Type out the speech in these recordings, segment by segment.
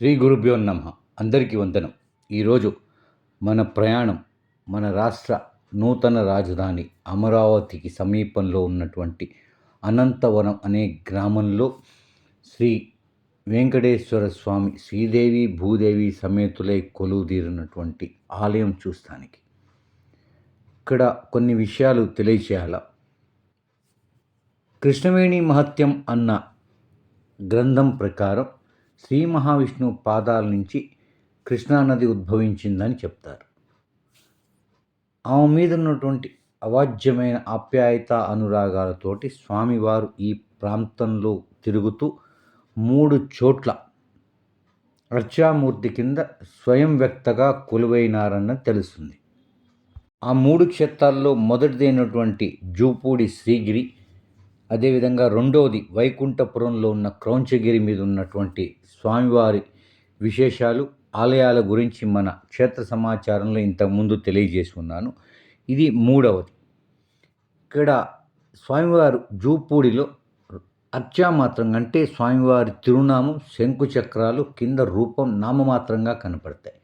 శ్రీ గురుభ్యో నమ. అందరికీ వందనం. ఈరోజు మన ప్రయాణం మన రాష్ట్ర నూతన రాజధాని అమరావతికి సమీపంలో ఉన్నటువంటి అనంతవనం అనే గ్రామంలో శ్రీ వెంకటేశ్వర స్వామి శ్రీదేవి భూదేవి సమేతులై కొలువుదీరినటువంటి ఆలయం చూస్తానికి. ఇక్కడ కొన్ని విషయాలు తెలియచేయాల. కృష్ణవేణి మహత్యం అన్న గ్రంథం ప్రకారం శ్రీ మహావిష్ణువు పాదాల నుంచి కృష్ణానది ఉద్భవించిందని చెప్తారు. ఆమె మీద ఉన్నటువంటి అవాజ్యమైన ఆప్యాయత అనురాగాలతోటి స్వామివారు ఈ ప్రాంతంలో తిరుగుతూ మూడు చోట్ల అర్చామూర్తి కింద స్వయం వ్యక్తగా కొలువైనారన్నది తెలుస్తుంది. ఆ మూడు క్షేత్రాల్లో మొదటిదైనటువంటి జూపూడి శ్రీగిరి అదేవిధంగా రెండవది వైకుంఠపురంలో ఉన్న క్రౌంచగిరి మీద ఉన్నటువంటి స్వామివారి విశేషాలు ఆలయాల గురించి మన క్షేత్ర సమాచారంలో ఇంతకుముందు తెలియజేసి ఉన్నాను. ఇది మూడవది. ఇక్కడ స్వామివారు జూపూడిలో అర్చామాత్రం అంటే స్వామివారి తిరునామం శంకు చక్రాలు కింద రూపం నామమాత్రంగా కనపడతాయి.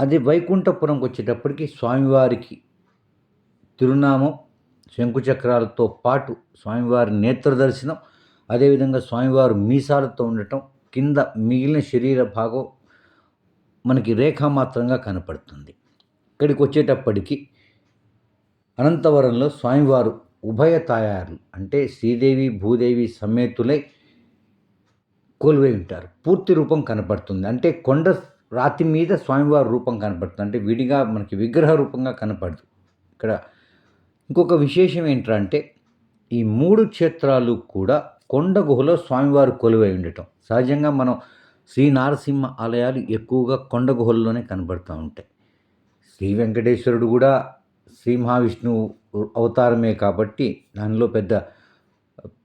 అదే వైకుంఠపురంకి వచ్చేటప్పటికి స్వామివారికి తిరునామం శంకుచక్రాలతో పాటు స్వామివారి నేత్ర దర్శనం అదేవిధంగా స్వామివారు మీసాలతో ఉండటం కింద మిగిలిన శరీర భాగం మనకి రేఖామాత్రంగా కనపడుతుంది. ఇక్కడికి వచ్చేటప్పటికి అనంతవరంలో స్వామివారు ఉభయ తాయారులు అంటే శ్రీదేవి భూదేవి సమేతులై కోల్వే ఉంటారు పూర్తి రూపం కనపడుతుంది. అంటే కొండ రాతి మీద స్వామివారి రూపం కనపడుతుంది. అంటే విడిగా మనకి విగ్రహ రూపంగా కనపడదు. ఇక్కడ ఇంకొక విశేషం ఏంటంటే ఈ మూడు క్షేత్రాలు కూడా కొండ గుహలో స్వామివారు కొలువై ఉండటం. సహజంగా మనం శ్రీ నారసింహ ఆలయాలు ఎక్కువగా కొండ గుహల్లోనే కనబడుతూ ఉంటాయి. శ్రీ వెంకటేశ్వరుడు కూడా శ్రీ మహావిష్ణువు అవతారమే కాబట్టి దానిలో పెద్ద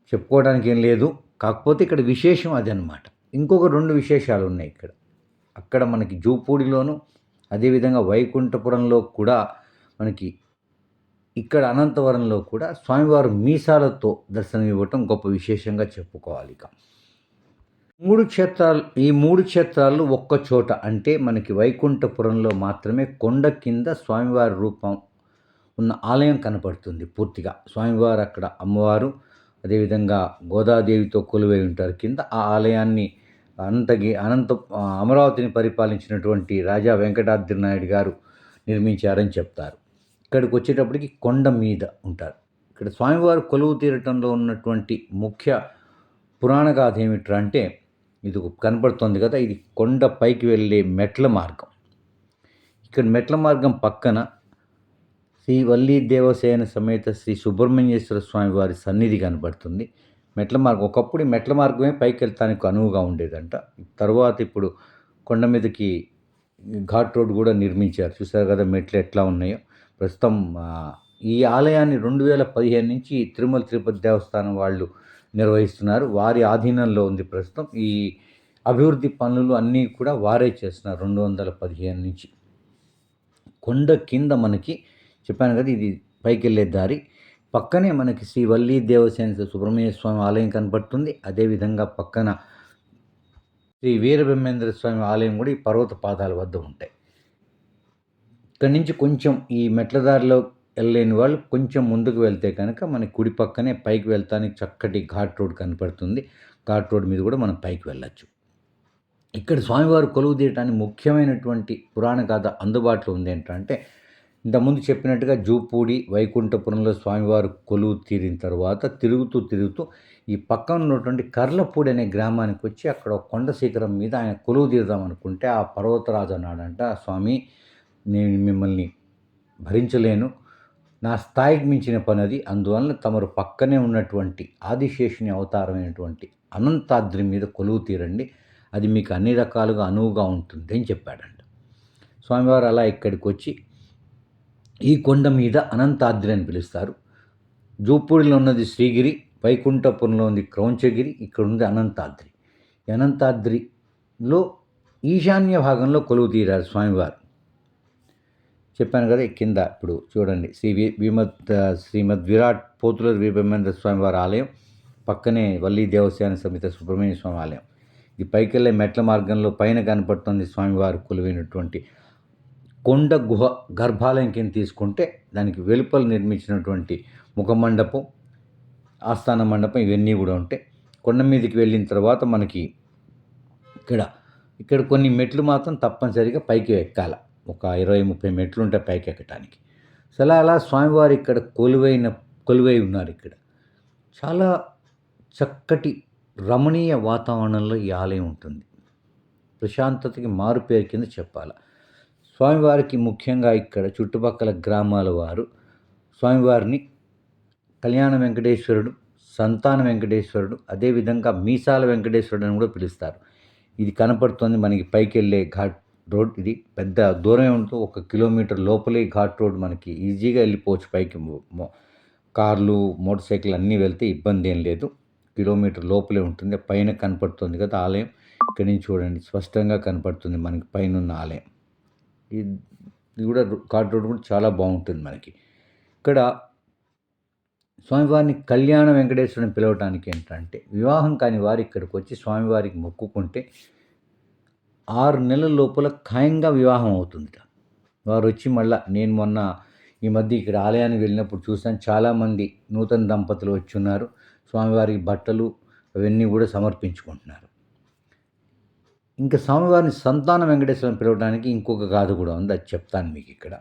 చెప్పుకోవడానికి ఏం లేదు. కాకపోతే ఇక్కడ విశేషం అది అనమాట ఇంకొక రెండు విశేషాలు ఉన్నాయి ఇక్కడ. అక్కడ మనకి జూపూడిలోను అదేవిధంగా వైకుంఠపురంలో కూడా మనకి ఇక్కడ అనంతవరంలో కూడా స్వామివారు మీసాలతో దర్శనం ఇవ్వటం గొప్ప విశేషంగా చెప్పుకోవాలి ఇక. మూడు క్షేత్రాలు ఈ మూడు క్షేత్రాలు ఒక్క చోట అంటే మనకి వైకుంఠపురంలో మాత్రమే కొండ కింద స్వామివారి రూపం ఉన్న ఆలయం కనపడుతుంది పూర్తిగా. స్వామివారు అక్కడ అమ్మవారు అదేవిధంగా గోదాదేవితో కొలువై ఉంటారు. కింద ఆ ఆలయాన్ని అనంతగి అనంత అమరావతిని పరిపాలించినటువంటి రాజా వెంకటాద్రి నాయుడు గారు నిర్మించారని చెప్తారు. ఇక్కడికి వచ్చేటప్పటికి కొండ మీద ఉంటారు. ఇక్కడ స్వామివారు కొలువు తీరటంలో ఉన్నటువంటి ముఖ్య పురాణ గాథ ఏమిట్రా అంటే ఇది కనపడుతుంది కదా ఇది కొండ పైకి వెళ్ళే మెట్ల మార్గం. ఇక్కడ మెట్ల మార్గం పక్కన శ్రీ వల్లీ దేవసేన సమేత శ్రీ సుబ్రహ్మణ్యేశ్వర స్వామి వారి సన్నిధి కనబడుతుంది. మెట్ల మార్గం ఒకప్పుడు మెట్ల మార్గమే పైకి వెళ్తానికి అనువుగా ఉండేదంట. తర్వాత ఇప్పుడు కొండ మీదకి ఘాట్ రోడ్ కూడా నిర్మించారు. చూసారు కదా మెట్లు ఎట్లా ఉన్నాయో. ప్రస్తుతం ఈ ఆలయాన్ని రెండు వేల పదిహేను నుంచి తిరుమల తిరుపతి దేవస్థానం వాళ్ళు నిర్వహిస్తున్నారు. వారి ఆధీనంలో ఉంది ప్రస్తుతం. ఈ అభివృద్ధి పనులు అన్నీ కూడా వారే చేస్తున్నారు రెండు వందల పదిహేను నుంచి. కొండ కింద మనకి చెప్పాను కదా ఇది పైకి వెళ్ళే దారి. పక్కనే మనకి శ్రీ వల్లీ దేవసేన సుబ్రహ్మణ్య స్వామి ఆలయం కనబడుతుంది. అదేవిధంగా పక్కన శ్రీ వీరబ్రహ్మేంద్ర స్వామి ఆలయం కూడా ఈ పర్వత పాదాల వద్ద ఉంటాయి. ఇక్కడి నుంచి కొంచెం ఈ మెట్ల దారిలో వెళ్ళలేని వాళ్ళు కొంచెం ముందుకు వెళ్తే కనుక మన కుడి పక్కనే పైకి వెళ్తానికి చక్కటి ఘాట్ రోడ్ కనపడుతుంది. ఘాట్ రోడ్ మీద కూడా మనం పైకి వెళ్ళచ్చు. ఇక్కడ స్వామివారు కొలువు తీయటానికి ముఖ్యమైనటువంటి పురాణ గాథ అందుబాటులో ఉంది ఏంటంటే ఇంతకుముందు చెప్పినట్టుగా జూపూడి వైకుంఠపురంలో స్వామివారు కొలువు తీరిన తర్వాత తిరుగుతూ తిరుగుతూ ఈ పక్కన ఉన్నటువంటి కర్లపూడి అనే గ్రామానికి వచ్చి అక్కడ కొండ శిఖరం మీద ఆయన కొలువు తీరుదాం అనుకుంటే ఆ పర్వతరాజు అన్నాడంట స్వామి నేను మిమ్మల్ని భరించలేను. నా స్థాయికి మించిన పని అది. అందువలన తమరు పక్కనే ఉన్నటువంటి ఆదిశేషుని అవతారమైనటువంటి అనంతాద్రి మీద కొలువు తీరండి. అది మీకు అన్ని రకాలుగా అనువుగా ఉంటుంది అని చెప్పాడంట. స్వామివారు అలా ఇక్కడికి వచ్చి ఈ కొండ మీద అనంతాద్రి అని పిలుస్తారు. జూపూడిలో ఉన్నది శ్రీగిరి వైకుంఠపురంలో ఉంది క్రౌంచగిరి ఇక్కడ ఉంది అనంతాద్రి. అనంతాద్రిలో ఈశాన్య భాగంలో కొలువు తీరారు స్వామివారు. చెప్పాను కదా కింద ఇప్పుడు చూడండి. శ్రీ విమత్ శ్రీమద్ విరాట్ పోతుల వీరభేంద్ర స్వామి వారి ఆలయం పక్కనే వల్లీ దేవస్థాన సమిత సుబ్రహ్మణ్య స్వామి ఆలయం. ఇది పైకి వెళ్ళే మెట్ల మార్గంలో పైన కనపడుతుంది స్వామివారు కొలువైనటువంటి కొండ గుహ గర్భాలయం కింద తీసుకుంటే దానికి వెలుపల నిర్మించినటువంటి ముఖమండపం ఆస్థాన మండపం ఇవన్నీ కూడా ఉంటాయి. కొండ మీదకి వెళ్ళిన తర్వాత మనకి ఇక్కడ ఇక్కడ కొన్ని మెట్లు మాత్రం తప్పనిసరిగా పైకి ఎక్కాలి. ఒక ఇరవై ముప్పై మెట్లు ఉంటాయి పైకి ఎక్కటానికి. సో అలా అలా స్వామివారు ఇక్కడ కొలువైన కొలువై ఉన్నారు ఇక్కడ. చాలా చక్కటి రమణీయ వాతావరణంలో ఈ ఆలయం ఉంటుంది. ప్రశాంతతకి మారుపేరు కింద చెప్పాలి. స్వామివారికి ముఖ్యంగా ఇక్కడ చుట్టుపక్కల గ్రామాల వారు స్వామివారిని కళ్యాణ వెంకటేశ్వరుడు సంతాన వెంకటేశ్వరుడు అదేవిధంగా మీసాల వెంకటేశ్వరుడు అని కూడా పిలుస్తారు. ఇది కనపడుతుంది మనకి పైకి వెళ్ళే ఘాట్ రోడ్ ఇది పెద్ద దూరమే ఉంటుంది ఒక కిలోమీటర్ లోపలే ఘాట్ రోడ్ మనకి ఈజీగా వెళ్ళిపోవచ్చు పైకి. కార్లు మోటార్ సైకిల్ అన్నీ వెళ్తే ఇబ్బంది ఏం లేదు. కిలోమీటర్ లోపలే ఉంటుంది. పైన కనపడుతుంది కదా ఆలయం. ఇక్కడి నుంచి చూడండి స్పష్టంగా కనపడుతుంది మనకి పైన ఉన్న ఆలయం. ఇది ఇది కూడా ఘాట్ రోడ్ కూడా చాలా బాగుంటుంది మనకి. ఇక్కడ స్వామివారిని కళ్యాణ వెంకటేశ్వరుని పిలవటానికి ఏంటంటే వివాహం కాని వారు ఇక్కడికి వచ్చి స్వామివారికి మొక్కుకుంటే ఆరు నెలల లోపల ఖాయంగా వివాహం అవుతుందిట. వారు వచ్చి మళ్ళా నేను మొన్న ఈ మధ్య ఇక్కడ ఆలయానికి వెళ్ళినప్పుడు చూసాను చాలామంది నూతన దంపతులు వచ్చి ఉన్నారు. స్వామివారికి బట్టలు అవన్నీ కూడా సమర్పించుకుంటున్నారు. ఇంకా స్వామివారిని సంతాన వెంకటేశ్వరం పిలవడానికి ఇంకొక గాథ కూడా ఉంది. అది చెప్తాను మీకు ఇక్కడ.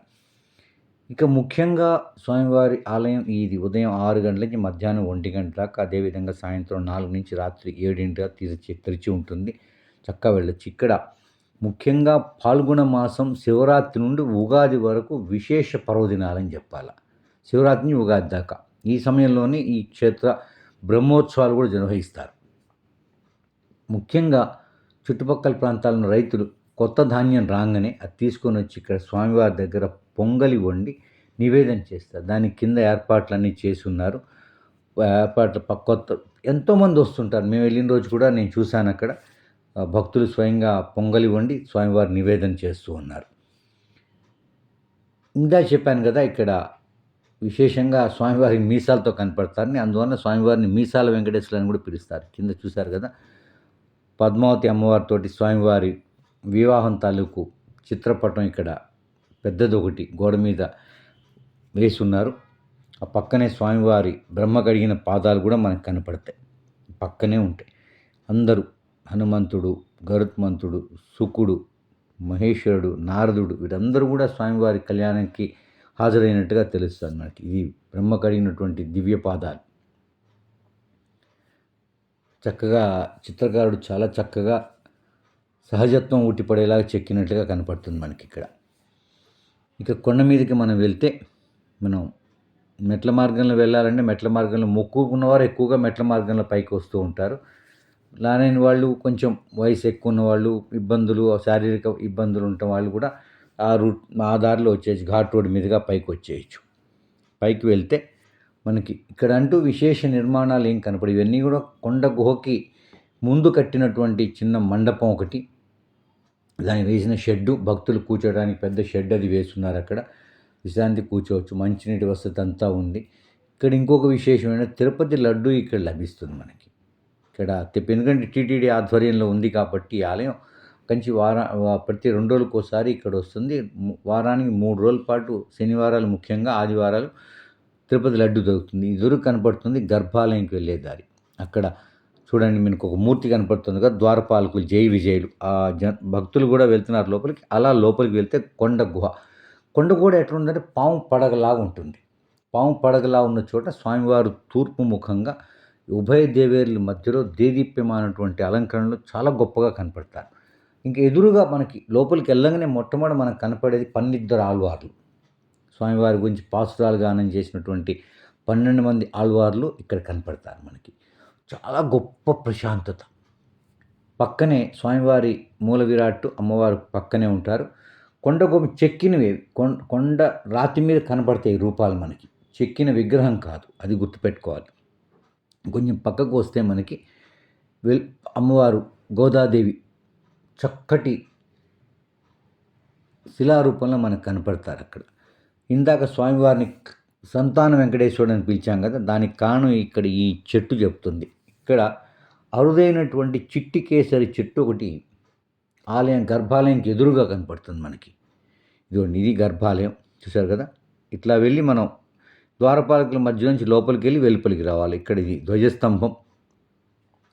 ఇక ముఖ్యంగా స్వామివారి ఆలయం ఇది ఉదయం ఆరు గంటల నుంచి మధ్యాహ్నం ఒంటి గంట దాకా. అదేవిధంగా సాయంత్రం నాలుగు నుంచి రాత్రి ఏడింటిగా తెరిచి తెరిచి ఉంటుంది. చక్కగా వెళ్ళొచ్చు. ఇక్కడ ముఖ్యంగా పాల్గొన మాసం శివరాత్రి నుండి ఉగాది వరకు విశేష పర్వదినాలని చెప్పాలి. శివరాత్రి ఉగాది దాకా. ఈ సమయంలోనే ఈ క్షేత్ర బ్రహ్మోత్సవాలు కూడా నిర్వహిస్తారు. ముఖ్యంగా చుట్టుపక్కల ప్రాంతాలను రైతులు కొత్త ధాన్యం రాగానే అది తీసుకొని వచ్చి ఇక్కడ స్వామివారి దగ్గర పొంగలి వండి నివేదన చేస్తారు. దాని కింద ఏర్పాట్లన్నీ చేసి ఉన్నారు. ఏర్పాట్లు కొత్త ఎంతోమంది వస్తుంటారు. మేము వెళ్ళిన రోజు కూడా నేను చూశాను అక్కడ. భక్తులు స్వయంగా పొంగలి వండి స్వామివారి నివేదన చేస్తూ ఉన్నారు. ఇందా చెప్పాను కదా ఇక్కడ విశేషంగా స్వామివారి మీసాలతో కనపడతారని అందువల్ల స్వామివారిని మీసాల వెంకటేశ్వరులు అని కూడా పిలుస్తారు. కింద చూశారు కదా పద్మావతి అమ్మవారితోటి స్వామివారి వివాహం తాలూకు చిత్రపటం ఇక్కడ పెద్దది ఒకటి గోడ మీద వేసి ఉన్నారు ఆ పక్కనే స్వామివారి బ్రహ్మ కడిగిన పాదాలు కూడా మనకు కనపడతాయి. పక్కనే ఉంటాయి. అందరూ హనుమంతుడు గరుత్మంతుడు శుకుడు మహేశ్వరుడు నారదుడు వీరందరూ కూడా స్వామివారి కళ్యాణానికి హాజరైనట్టుగా తెలుస్తుంది మనకి. ఇది బ్రహ్మ కడిగినటువంటి దివ్య పాదాలు. చక్కగా చిత్రకారుడు చాలా చక్కగా సహజత్వం ఉట్టిపడేలాగా చెక్కినట్లుగా కనపడుతుంది మనకి ఇక్కడ. ఇక కొండ మీదకి మనం వెళ్తే మనం మెట్ల మార్గంలో వెళ్ళాలంటే మెట్ల మార్గంలో మొక్కుకున్నవారు ఎక్కువగా మెట్ల మార్గంలో పైకి వస్తూ ఉంటారు. లానైన వాళ్ళు కొంచెం వయసు ఎక్కువ ఉన్న వాళ్ళు ఇబ్బందులు శారీరక ఇబ్బందులు ఉండటం వాళ్ళు కూడా ఆ రూట్ ఆ దారిలో వచ్చేసి ఘాట్ రోడ్ మీదుగా పైకి వచ్చేయచ్చు. పైకి వెళ్తే మనకి ఇక్కడ అంటూ విశేష నిర్మాణాలు ఏం కనపడి ఇవన్నీ కూడా కొండ గుహకి ముందు కట్టినటువంటి చిన్న మండపం ఒకటి. దానికి వేసిన షెడ్డు భక్తులు కూర్చోడానికి పెద్ద షెడ్ అది వేస్తున్నారు అక్కడ. విశ్రాంతి కూర్చోవచ్చు మంచినీటి వసతి అంతా ఉంది. ఇక్కడ ఇంకొక విశేషమైన తిరుపతి లడ్డు ఇక్కడ లభిస్తుంది మనకి. ఇక్కడ ఎందుకంటే టీటీడీ ఆధ్వర్యంలో ఉంది కాబట్టి ఆలయం కంచి వార ప్రతి రెండు రోజులకు ఒకసారి ఇక్కడ వస్తుంది. వారానికి మూడు రోజుల పాటు శనివారాలు ముఖ్యంగా ఆదివారాలు తిరుపతి లడ్డు దొరుకుతుంది. ఎదురు కనపడుతుంది గర్భాలయంకి వెళ్ళే దారి. అక్కడ చూడండి మీకు ఒక మూర్తి కనపడుతుంది కదా ద్వారపాలకులు జై విజయులు. ఆ జ భక్తులు కూడా వెళ్తున్నారు లోపలికి. అలా లోపలికి వెళ్తే కొండ గుహ. కొండ కూడా ఎట్లా ఉందంటే పాము పడగలాగా ఉంటుంది. పాము పడగలా ఉన్న చోట స్వామివారు తూర్పు ముఖంగా ఉభయ దేవేరుల మధ్యలో దేదీప్యమైనటువంటి అలంకరణలు చాలా గొప్పగా కనపడతారు. ఇంకా ఎదురుగా మనకి లోపలికి వెళ్ళగానే మొట్టమొదటి మనకు కనపడేది పన్నిద్దరు ఆళ్వార్లు. స్వామివారి గురించి పాసురాలు గానం చేసినటువంటి పన్నెండు మంది ఆళ్వార్లు ఇక్కడ కనపడతారు మనకి. చాలా గొప్ప ప్రశాంతత. పక్కనే స్వామివారి మూల విరాట్టు అమ్మవారు పక్కనే ఉంటారు. కొండ గోమి చెక్కినవి కొండ కొండ రాతి మీద కనపడతాయి రూపాలు మనకి. చెక్కిన విగ్రహం కాదు అది గుర్తుపెట్టుకోవాలి. కొంచెం పక్కకు వస్తే మనకి వెల్ అమ్మవారు గోదాదేవి చక్కటి శిలారూపంలో మనకు కనపడతారు అక్కడ. ఇందాక స్వామివారిని సంతాన వెంకటేశ్వరుడు అని పిలిచాం కదా దానికి కారణం ఇక్కడ ఈ చెట్టు చెప్తుంది. ఇక్కడ అరుదైనటువంటి చిట్టి కేసరి చెట్టు ఒకటి ఆలయం గర్భాలయంకి ఎదురుగా కనపడుతుంది మనకి. ఇదిగోండి ఇది గర్భాలయం. చూసారు కదా? ఇట్లా వెళ్ళి మనం ద్వారపాలకుల మధ్య నుంచి లోపలికి వెళ్ళి వెలుపలికి రావాలి. ఇక్కడ ఇది ధ్వజస్తంభం.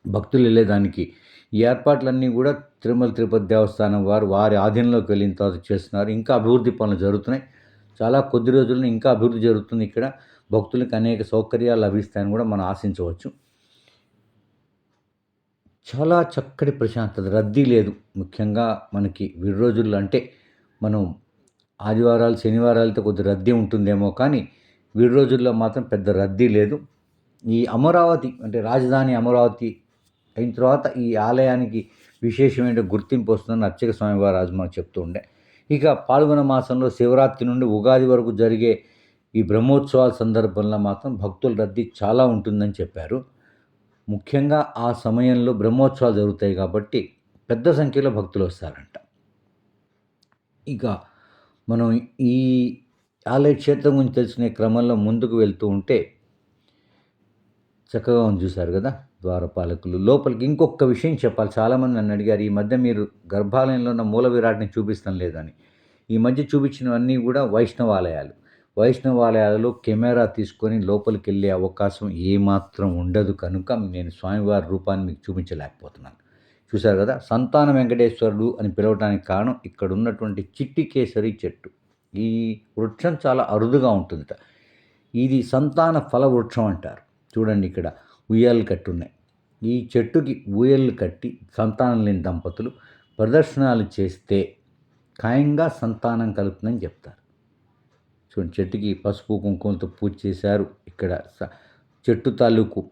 భక్తులు వెళ్ళేదానికి ఈ ఏర్పాట్లన్నీ కూడా తిరుమల తిరుపతి దేవస్థానం వారు వారి ఆధీనంలోకి వెళ్ళిన తర్వాత చేస్తున్నారు. ఇంకా అభివృద్ధి పనులు జరుగుతున్నాయి. చాలా కొద్ది రోజుల్లో ఇంకా అభివృద్ధి జరుగుతుంది. ఇక్కడ భక్తులకు అనేక సౌకర్యాలు లభిస్తాయని కూడా మనం ఆశించవచ్చు. చాలా చక్కటి ప్రశాంతత. రద్దీ లేదు. ముఖ్యంగా మనకి విడి రోజుల్లో అంటే మనం ఆదివారాలు శనివారాలతో కొద్ది రద్దీ ఉంటుందేమో కానీ వీడి రోజుల్లో మాత్రం పెద్ద రద్దీ లేదు. ఈ అమరావతి అంటే రాజధాని అమరావతి అయిన తర్వాత ఈ ఆలయానికి విశేషమైన గుర్తింపు వస్తుందని అర్చక స్వామివారు రాజు మనకు చెప్తూ ఉండే. ఇక పాల్గొన మాసంలో శివరాత్రి నుండి ఉగాది వరకు జరిగే ఈ బ్రహ్మోత్సవాల సందర్భంలో మాత్రం భక్తుల రద్దీ చాలా ఉంటుందని చెప్పారు. ముఖ్యంగా ఆ సమయంలో బ్రహ్మోత్సవాలు జరుగుతాయి కాబట్టి పెద్ద సంఖ్యలో భక్తులు వస్తారంట. ఇక మనం ఈ ఆలయ క్షేత్రం గురించి తెలుసుకునే క్రమంలో ముందుకు వెళ్తూ ఉంటే చక్కగా ఉంది చూశారు కదా ద్వారపాలకులు. లోపలికి ఇంకొక విషయం చెప్పాలి. చాలామంది నన్ను అడిగారు ఈ మధ్య మీరు గర్భాలయంలో ఉన్న మూల విరాట్ని చూపిస్తాం లేదని. ఈ మధ్య చూపించినవన్నీ కూడా వైష్ణవాలయాలు. వైష్ణవాలయాలలో కెమెరా తీసుకొని లోపలికి వెళ్ళే అవకాశం ఏమాత్రం ఉండదు కనుక నేను స్వామివారి రూపాన్ని మీకు చూపించలేకపోతున్నాను. చూశారు కదా సంతాన వెంకటేశ్వరుడు అని పిలవడానికి కారణం ఇక్కడ ఉన్నటువంటి చిట్టి కేసరి చెట్టు. ఈ వృక్షం చాలా అరుదుగా ఉంటుందిట. ఇది సంతాన ఫల వృక్షం అంటారు. చూడండి ఇక్కడ ఉయ్యాలు కట్టి ఉన్నాయి ఈ చెట్టుకి ఊయలు కట్టి సంతానం లేని దంపతులు ప్రదర్శనలు చేస్తే ఖాయంగా సంతానం కలుగుతుందని చెప్తారు. చూడండి చెట్టుకి పసుపు కుంకుమతో పూజ చేశారు. ఇక్కడ స- చెట్టు తాలూకు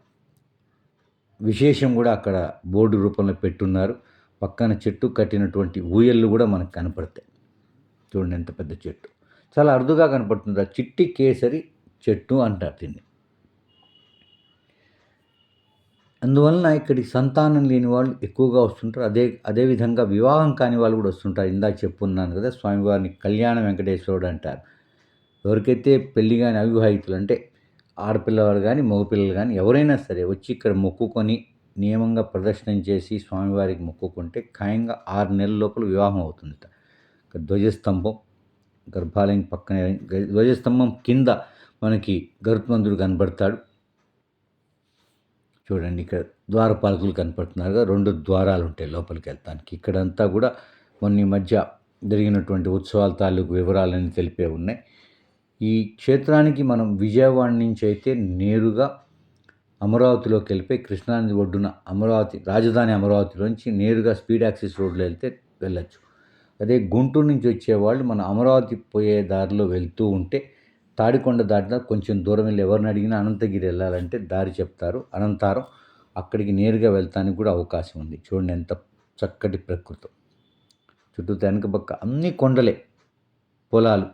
విశేషం కూడా అక్కడ బోర్డు రూపంలో పెట్టున్నారు. పక్కన చెట్టు కట్టినటువంటి ఊయళ్ళు కూడా మనకు కనపడతాయి. చూడండి ఎంత పెద్ద చెట్టు. చాలా అరుదుగా కనపడుతుంది. ఆ చిట్టి కేసరి చెట్టు అంటారు దీన్ని. అందువలన ఇక్కడికి సంతానం లేని వాళ్ళు ఎక్కువగా వస్తుంటారు. అదే అదేవిధంగా వివాహం కాని వాళ్ళు కూడా వస్తుంటారు. ఇందాక చెప్పున్నాను కదా స్వామివారిని కళ్యాణ వెంకటేశ్వరుడు అంటారు. ఎవరికైతే పెళ్ళి కానీ అవివాహితులు అంటే ఆడపిల్లవాడు కానీ మగపిల్లలు కానీ ఎవరైనా సరే వచ్చి ఇక్కడ మొక్కుకొని నియమంగా ప్రదర్శనం చేసి స్వామివారికి మొక్కుకుంటే ఖాయంగా ఆరు నెలల లోపల వివాహం అవుతుంది ధ్వజస్తంభం గర్భాలయం పక్కనే ధ్వజస్తంభం కింద మనకి గరుత్మంతుడు కనబడతాడు. చూడండి ఇక్కడ ద్వారపాలకులు కనపడుతున్నారు కదా రెండు ద్వారాలు ఉంటాయి లోపలికి వెళ్తానికి. ఇక్కడంతా కూడా మొన్న మధ్య జరిగినటువంటి ఉత్సవాల తాలూకు వివరాలన్నీ తెలిపే ఉన్నాయి. ఈ క్షేత్రానికి మనం విజయవాడ నుంచి అయితే నేరుగా అమరావతిలోకి వెళ్ళిపోయి కృష్ణానది ఒడ్డున అమరావతి రాజధాని అమరావతిలోంచి నేరుగా స్పీడ్ యాక్సిస్ రోడ్లో వెళ్తే వెళ్ళొచ్చు. అదే గుంటూరు నుంచి వచ్చేవాళ్ళు మన అమరావతి పోయే దారిలో వెళ్తూ ఉంటే తాడికొండ దాటిన కొంచెం దూరం వెళ్ళి ఎవరిని అడిగినా అనంతగిరి వెళ్ళాలంటే దారి చెప్తారు అనంతారం. అక్కడికి నేరుగా వెళ్తానికి కూడా అవకాశం ఉంది. చూడండి ఎంత చక్కటి ప్రకృతి. చుట్టూ వెనక పక్క అన్ని కొండలే పొలాలు.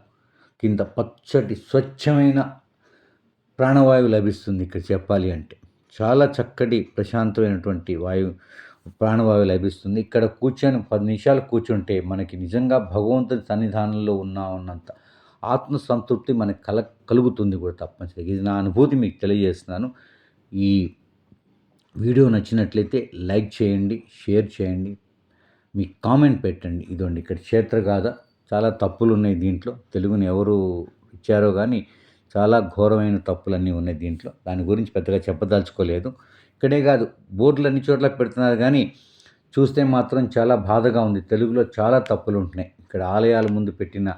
కింద పచ్చటి స్వచ్ఛమైన ప్రాణవాయువు లభిస్తుంది ఇక్కడ చెప్పాలి అంటే. చాలా చక్కటి ప్రశాంతమైనటువంటి వాయువు ప్రాణవాయువు లభిస్తుంది. ఇక్కడ కూర్చొని పది నిమిషాలు కూర్చుంటే మనకి నిజంగా భగవంతుని సన్నిధానంలో ఉన్నా ఉన్నంత ఆత్మ సంతృప్తి మనకు కల కలుగుతుంది కూడా తప్పనిసరిగా. ఇది నా అనుభూతి మీకు తెలియజేస్తున్నాను. ఈ వీడియో నచ్చినట్లయితే లైక్ చేయండి షేర్ చేయండి మీ కామెంట్ పెట్టండి. ఇదండి ఇక్కడ క్షేత్రగాథ. చాలా తప్పులు ఉన్నాయి దీంట్లో. తెలుగుని ఎవరు ఇచ్చారో కానీ చాలా ఘోరమైన తప్పులన్నీ ఉన్నాయి దీంట్లో. దాని గురించి పెద్దగా చెప్పదలుచుకోలేదు. ఇక్కడే కాదు బోర్డులు అన్ని చోట్ల పెడుతున్నారు కానీ చూస్తే మాత్రం చాలా బాధగా ఉంది. తెలుగులో చాలా తప్పులు ఉంటున్నాయి. ఇక్కడ ఆలయాల ముందు పెట్టిన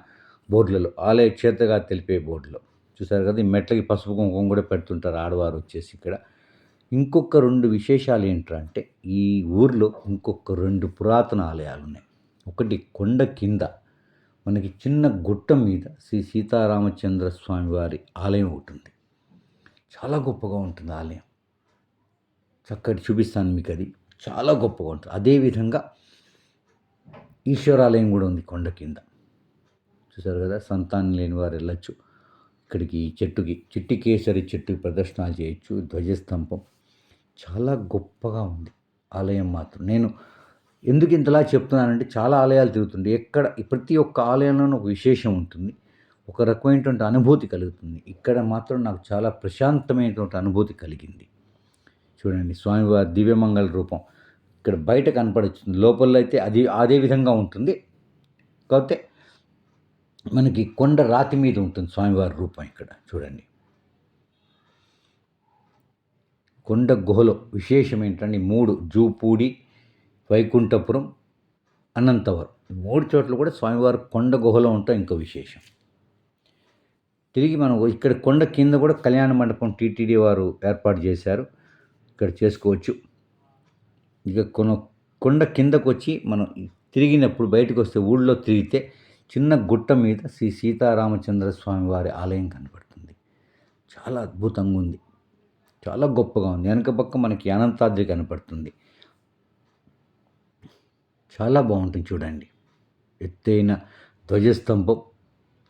బోర్డులలో ఆలయ క్షేత్రగా తెలిపే బోర్డులో. చూసారు కదా ఈ మెట్లకి పసుపు కుంకుమ కూడా పెడుతుంటారు ఆడవారు వచ్చేసి ఇక్కడ. ఇంకొక రెండు విశేషాలు ఏంటంటే ఈ ఊర్లో ఇంకొక రెండు పురాతన ఆలయాలు ఉన్నాయి. ఒకటి కొండ కింద మనకి చిన్న గుట్ట మీద శ్రీ సీతారామచంద్ర స్వామి వారి ఆలయం ఒకటి ఉంది. చాలా గొప్పగా ఉంటుంది ఆలయం. చక్కటి చూపిస్తాను మీకు అది చాలా గొప్పగా ఉంటుంది అదేవిధంగా ఈశ్వరాలయం కూడా ఉంది కొండ కింద. చూసారు కదా? సంతానం లేని వారు వెళ్ళొచ్చు. ఇక్కడికి ఈ చెట్టుకి చిట్టి కేసరి చెట్టుకి ప్రదర్శనలు చేయొచ్చు. ధ్వజస్తంభం. చాలా గొప్పగా ఉంది. ఆలయం మాత్రం. నేను ఎందుకు ఇంతలా చెప్తున్నానంటే చాలా ఆలయాలు తిరుగుతుంది ఎక్కడ ప్రతి ఒక్క ఆలయంలోనూ ఒక విశేషం ఉంటుంది. ఒక రకమైనటువంటి అనుభూతి కలుగుతుంది. ఇక్కడ మాత్రం నాకు చాలా ప్రశాంతమైనటువంటి అనుభూతి కలిగింది. చూడండి. స్వామివారి దివ్యమంగళ రూపం. ఇక్కడ బయట కనపడుతుంది. లోపల అయితే అది అదే విధంగా ఉంటుంది. కాకపోతే మనకి కొండ రాతి మీద ఉంటుంది స్వామివారి రూపం ఇక్కడ. చూడండి. కొండ గుహలో విశేషం ఏంటంటే మూడు జూపూడి వైకుంఠపురం అనంతవరం. మూడు చోట్ల కూడా స్వామివారు కొండ గుహలో ఉంటాం ఇంకో విశేషం. తిరిగి మనం ఇక్కడ కొండ కింద కూడా కళ్యాణ మండపం టీటీడీ వారు ఏర్పాటు చేశారు. ఇక్కడ చేసుకోవచ్చు. ఇక కొన కొండ కిందకు వచ్చి మనం తిరిగినప్పుడు బయటకు వస్తే ఊళ్ళో తిరిగితే చిన్న గుట్ట మీద శ్రీ సీతారామచంద్ర స్వామి వారి ఆలయం కనబడుతుంది చాలా అద్భుతంగా ఉంది. చాలా గొప్పగా ఉంది. వెనక పక్క మనకి అనంతాద్రి కనపడుతుంది. చాలా బాగుంటుంది చూడండి. ఎత్తైన ధ్వజస్తంభం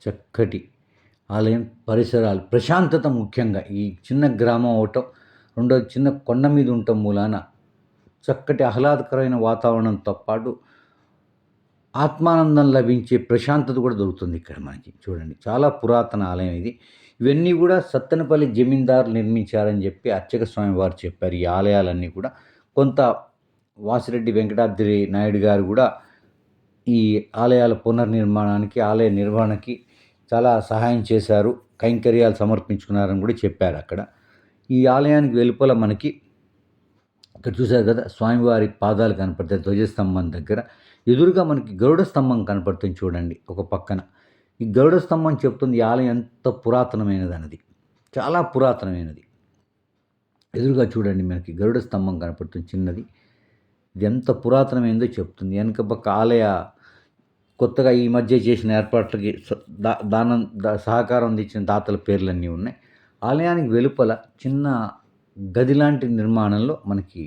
చక్కటి ఆలయం పరిసరాలు ప్రశాంతత ముఖ్యంగా ఈ చిన్న గ్రామం అవటం రెండోది చిన్న కొండ మీద ఉంటాం మూలాన. చక్కటి ఆహ్లాదకరమైన వాతావరణంతో పాటు ఆత్మానందం లభించే ప్రశాంతత కూడా దొరుకుతుంది ఇక్కడ మనకి. చూడండి చాలా పురాతన ఆలయం ఇది. ఇవన్నీ కూడా సత్తెనపల్లి జమీందారు నిర్మించారని చెప్పి అర్చక స్వామి వారు చెప్పారు. ఈ ఆలయాలన్నీ కూడా కొంత వాసిరెడ్డి వెంకటాద్రి నాయుడు గారు కూడా ఈ ఆలయాల పునర్నిర్మాణానికి ఆలయ నిర్వహణకి చాలా సహాయం చేశారు. కైంకర్యాలు సమర్పించుకున్నారని కూడా చెప్పారు అక్కడ. ఈ ఆలయానికి వెలుపల మనకి. ఇక్కడ చూశారు కదా స్వామివారి పాదాలు కనపడతాయి ధ్వజస్తంభం దగ్గర. ఎదురుగా మనకి గరుడ స్తంభం కనపడుతుంది చూడండి ఒక పక్కన. ఈ గరుడ స్తంభం చెప్తుంది ఈ ఆలయం ఎంత పురాతనమైనది అన్నది చాలా పురాతనమైనది. ఎదురుగా చూడండి మనకి గరుడ స్తంభం కనపడుతుంది చిన్నది. ఇది ఎంత పురాతనమైందో చెప్తుంది. వెనక పక్క ఆలయ కొత్తగా ఈ మధ్య చేసిన ఏర్పాట్లకి దానం సహకారం అందించిన దాతల పేర్లన్నీ ఉన్నాయి. ఆలయానికి వెలుపల చిన్న గది లాంటి నిర్మాణంలో మనకి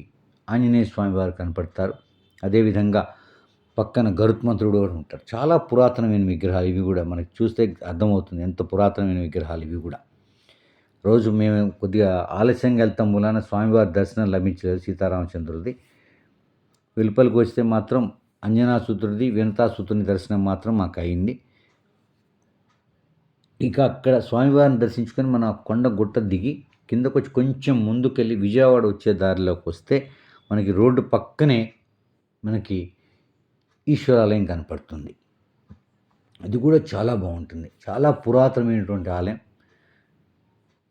ఆంజనేయ స్వామి వారు కనపడతారు. అదేవిధంగా పక్కన గరుత్మంతుడు కూడా ఉంటారు. చాలా పురాతనమైన విగ్రహాలు ఇవి కూడా మనకి చూస్తే అర్థమవుతుంది ఎంత పురాతనమైన విగ్రహాలు ఇవి కూడా. రోజు మేము కొద్దిగా ఆలస్యంగా వెళ్తాం మూలాన స్వామివారి దర్శనం లభించలేదు సీతారామచంద్రుడిది. వెలుపలికి వస్తే మాత్రం అంజనాసూత్రుడిది వినతాసూత్రుని దర్శనం మాత్రం మాకు అయింది. ఇక అక్కడ స్వామివారిని దర్శించుకొని మన కొండ గుట్ట దిగి కిందకు వచ్చి కొంచెం ముందుకెళ్ళి విజయవాడ వచ్చే దారిలోకి వస్తే మనకి రోడ్డు పక్కనే మనకి ఈశ్వరాలయం కనపడుతుంది. అది కూడా చాలా బాగుంటుంది. చాలా పురాతనమైనటువంటి ఆలయం.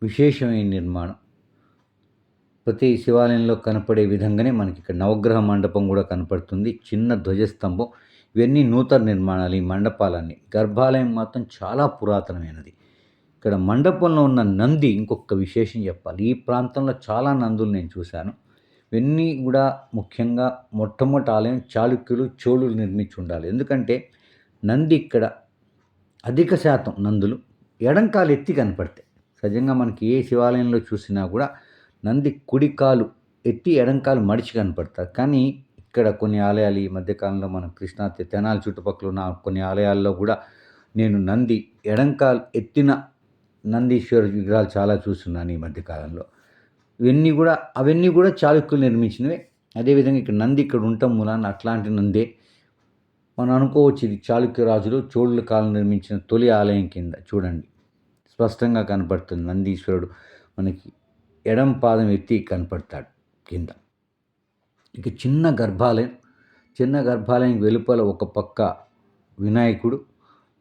విశేషమైన నిర్మాణం. ప్రతి శివాలయంలో కనపడే విధంగానే మనకి ఇక్కడ నవగ్రహ మండపం కూడా కనపడుతుంది. చిన్న ధ్వజస్తంభం. ఇవన్నీ నూతన నిర్మాణాలు ఈ మండపాలన్నీ. గర్భాలయం మాత్రం చాలా పురాతనమైనది. ఇక్కడ మండపంలో ఉన్న నంది ఇంకొక విశేషం చెప్పాలి. ఈ ప్రాంతంలో చాలా నందులు నేను చూశాను. ఇవన్నీ కూడా ముఖ్యంగా మొట్టమొదటి ఆలయం చాళుక్యులు చోళులు నిర్మించి ఉండాలి. ఎందుకంటే నంది ఇక్కడ అధిక శాతం నందులు ఎడంకాలు ఎత్తి కనపడతాయి. సహజంగా మనకి ఏ శివాలయంలో చూసినా కూడా నంది కుడికాలు ఎత్తి ఎడంకాలు మడిచి కనపడతారు కానీ ఇక్కడ కొన్ని ఆలయాలు ఈ మధ్యకాలంలో మనం కృష్ణా తెనాల చుట్టుపక్కల ఉన్న కొన్ని ఆలయాల్లో కూడా నేను నంది ఎడంకాలు ఎత్తిన నందీశ్వర విగ్రహాలు చాలా చూస్తున్నాను ఈ మధ్యకాలంలో ఇవన్నీ కూడా అవన్నీ కూడా చాళుక్యులు నిర్మించినవే. అదేవిధంగా ఇక్కడ నంది ఇక్కడ ఉండటం మూలాన అట్లాంటి నందే. మనం అనుకోవచ్చు ఇది చాళుక్య రాజులు చోళుల కాలం నిర్మించిన తొలి ఆలయం కింద. చూడండి. స్పష్టంగా కనపడుతుంది. నందీశ్వరుడు మనకి ఎడం పాదం ఎత్తి కనపడతాడు కింద. ఇక చిన్న గర్భాలయం చిన్న గర్భాలయం వెలుపల ఒక పక్క వినాయకుడు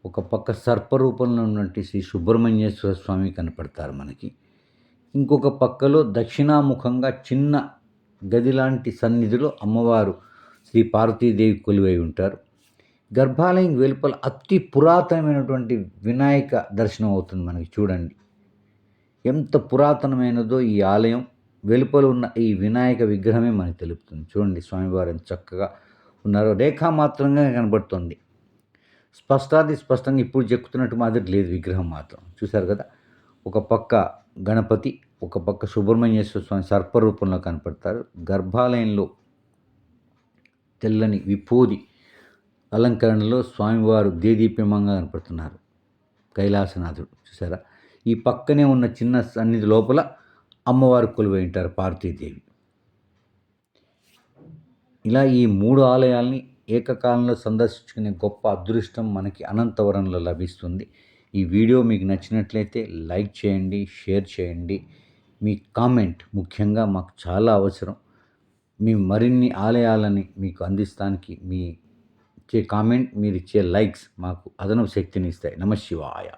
ఒక పక్క సర్పరూపంలో ఉన్నటువంటి శ్రీ సుబ్రహ్మణ్యేశ్వర స్వామి కనపడతారు మనకి. ఇంకొక పక్కలో దక్షిణాముఖంగా చిన్న గది లాంటి సన్నిధిలో అమ్మవారు శ్రీ పార్వతీదేవి కొలువై ఉంటారు. గర్భాలయం వెలుపల అతి పురాతనమైనటువంటి వినాయక దర్శనం అవుతుంది మనకి చూడండి. ఎంత పురాతనమైనదో ఈ ఆలయం. వెలుపల ఉన్న ఈ వినాయక విగ్రహమే మనకు తెలుపుతుంది. చూడండి స్వామివారు ఎంత చక్కగా ఉన్నారు. రేఖామాత్రంగా కనబడుతుంది. స్పష్టాది స్పష్టంగా ఇప్పుడు చెక్కుతున్నట్టు మాదిరి లేదు విగ్రహం మాత్రం. చూశారు కదా? ఒక పక్క గణపతి ఒక పక్క సుబ్రహ్మణ్యేశ్వర స్వామి సర్పరూపంలో కనపడతారు. గర్భాలయంలో తెల్లని విభూది అలంకరణలో స్వామివారు దేదీప్యమంగా కనపడుతున్నారు. కైలాసనాథుడు. చూసారా ఈ పక్కనే ఉన్న చిన్న సన్నిధి లోపల అమ్మవారు కొలువై ఉంటారు పార్వతీదేవి. ఇలా ఈ మూడు ఆలయాల్ని ఏకకాలంలో సందర్శించుకునే గొప్ప అదృష్టం మనకి అనంతవరంలో లభిస్తుంది. ఈ వీడియో మీకు నచ్చినట్లయితే లైక్ చేయండి షేర్ చేయండి. మీ కామెంట్ ముఖ్యంగా మాకు చాలా అవసరం. మీ మరిన్ని ఆలయాలని మీకు అందిస్తానికి మీ ఇచ్చే కామెంట్ మీరు ఇచ్చే లైక్స్ మాకు అదనపు శక్తిని ఇస్తాయి. నమ శివాయ